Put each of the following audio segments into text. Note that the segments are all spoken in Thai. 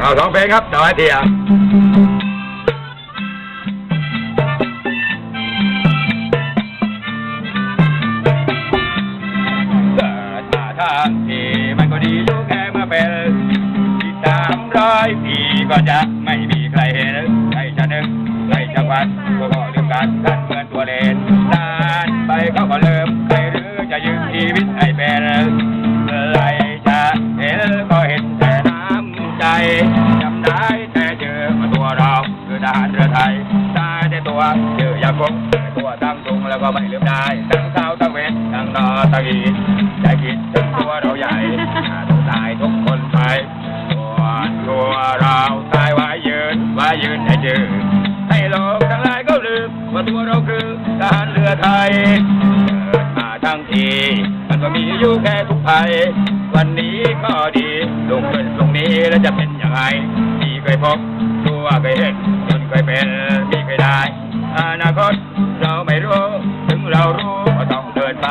เอาสองเพลงครับต่อให้เทียเกิดมาทางทีมันก็ดีอยู่แค่เมื่อเป็นที่สามร้อยปีก็จะไม่มีใครเห็นใครจะนึกใครจะวันก็ก็เรื่องการท่านเหมือนตัวเลนนานไป หารเรือไทยแต่ตัวเจอยาคงตัวตั้งตรงแล้วก็ไม่ลืมได้ทั้งเช้าทั้งเวททั้งนอตะกีใจคิดถึงตัวเราใหญ่ต้องตายทุกคนไปตัวตัวเราตายไว้ยืนไว้ยืนให้จืดให้โลกทั้งหลายก็ลืมว่าตัวเราคือทหารเรือไทยเกิดมาทั้งทีมันก็มีอยู่แค่ทุกภัยวันนี้ก็ดีลงขึ้นตรงนี้แล้วจะเป็นยังไงที่เคยพบตัวเคยเห็น เคยเป็นมีเคยได้ อนาคตเราไม่รู้ ถึงเรารู้ก็ต้องเดินไป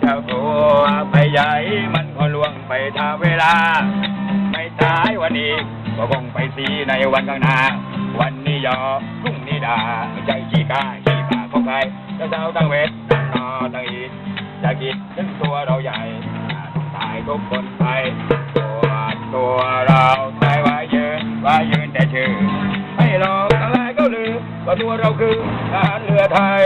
เจ้าตัวไปใหญ่มันก็ล่วงไปทางเวลา ไม่ตายวันนี้ก็คงไปสีในวันข้างหน้า วันนี้ยอพรุ่งนี้ดาไม่ใจขี้กาขี้ปากของใครเจ้าเจ้าตั้งเวทตั้งนอตั้ง ลืมว่าตัวเราคือทหารเรือไทย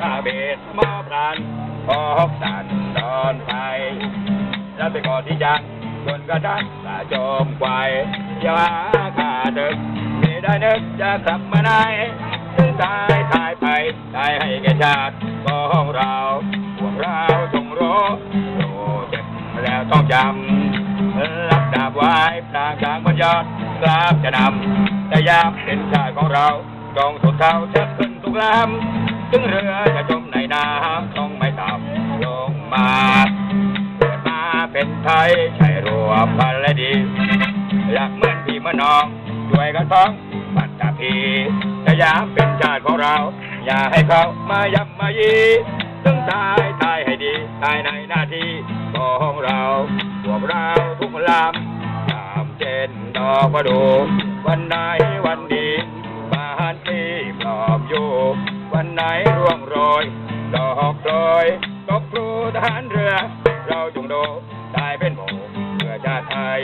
ข้าเบสมอพลันพอกสันดอนไปแล้วไปก่อนที่ยังจนกระทั่งตาจมควยอย่าหาข้าดึกไม่ได้นึกจะกลับมาไหนถึงตายตายไปตายให้แก่ชาติของเราพวกเรา จำรับดาบไว้พลางกลางบนยอดกราบจะนำแต่ยามเป็นชาติของเราจงสุดเท้าจะขึ้นทุกลำถึงเรือจะจมในน้ำต้องไม่ต่ำลงมาเกิดมาเป็นไทยใช่รวมพันและดีอยากเหมือนพี่เมือน้องช่วยกันฟ้องปัตตาพีแต่ยามเป็นชาติของเรา อย่าให้เขามายับมายีถึงตาย ตายให้ในหน้าที่ของเราพวกเราทุกลำตามเจนดอกประดูวันไหนวันดีบ้านที่ปลอบอยู่ วันไหนร่วงโรย ดอกโรยตกครูทหารเรือ เราจงโดได้เป็นหมู่เพื่อชาติไทย